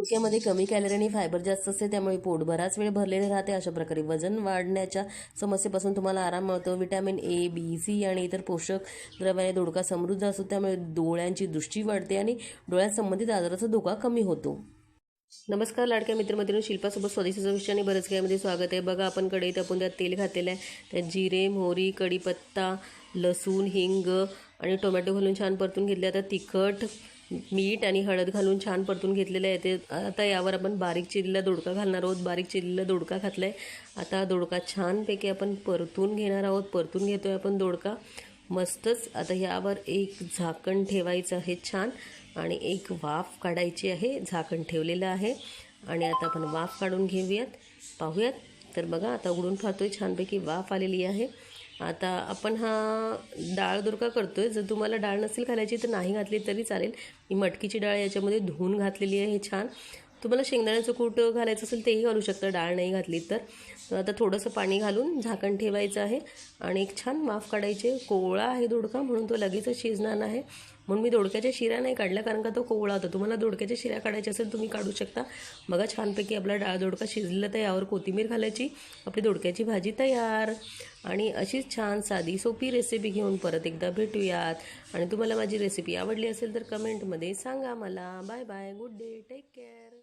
दोडक्यामध्ये कमी कॅलरी आणि फायबर जास्त असते त्यामुळे पोट बराच वेळ भरलेले राहते. अशा प्रकारे वजन वाढण्याच्या समस्येपासून तुम्हाला आराम मिळतो. विटॅमिन ए बी सी आणि इतर पोषक द्रव्याने दोडका समृद्ध असतो त्यामुळे डोळ्यांची दृष्टी वाढते आणि डोळ्यांसंबंधित आजाराचा धोका कमी होतो. नमस्कार लाडक्या मित्रमैत्रिणी. शिल्पासोबत स्वदेशी चविष्ट आणि बरंच कायमध्ये स्वागत आहे. बघा आपण कढईत आपण त्यात तेल घातलेलं आहे. त्यात जिरे मोहरी कढीपत्ता लसूण हिंग आणि टोमॅटो घालून छान परतून घेतले. आता तिखट मीठ आणि हळद घालून छान परतून घेतलेलं आहे. ते आता यावर आपण बारीक चिरलेला दोडका घालणार आहोत. बारीक चिरलेला दोडका घातला आहे आता दोडका छानपैकी आपण परतून घेणार आहोत. परतून घेतो आहे आपण दोडका. मस्तच. आता यावर एक झाकण ठेवायचं आहे छान. आणि एक वाफ काढायची आहे. झाकण ठेवलेलं आहे. आणि आता आपण वाफ काढून घेऊयात. पाहूयात. तर बघा आता उघडून पाहतोय. छानपैकी वाफ आलेली आहे. आता आपण हा डाळ दुरका करतोय. जर तुम्हाला डाळ नसेल घालायची तर नाही घातली तरी चालेल. ही मटकीची डाळ याच्यामध्ये धुवून घातलेली आहे छान. तुम्हाला शेंगदाण्याचं कूट घालायचं असेल तेही घालू शकता. डाळ नाही घातली तर. तर आता थोडंसं पाणी घालून झाकण ठेवायचं आहे. आणि एक छान वाफ काढायचे. कोवळा आहे दोडका म्हणून तो लगेचच शिजणार नाही म्हणून मी दोडक्याच्या शिऱ्या नाही काढल्या कारण का तो कोवळा होता. तुम्हाला दोडक्याच्या शिऱ्या काढायच्या असेल तुम्ही काढू शकता. बघा छानपैकी आपला डाळ दोडका शिजलेला तर यावर कोथिंबीर घालायची. आपली दोडक्याची भाजी तयार. आणि अशीच छान साधी सोपी रेसिपी घेऊन परत एकदा भेटूयात. आणि तुम्हाला माझी रेसिपी आवडली असेल तर कमेंटमध्ये सांगा मला. Bye bye good day take care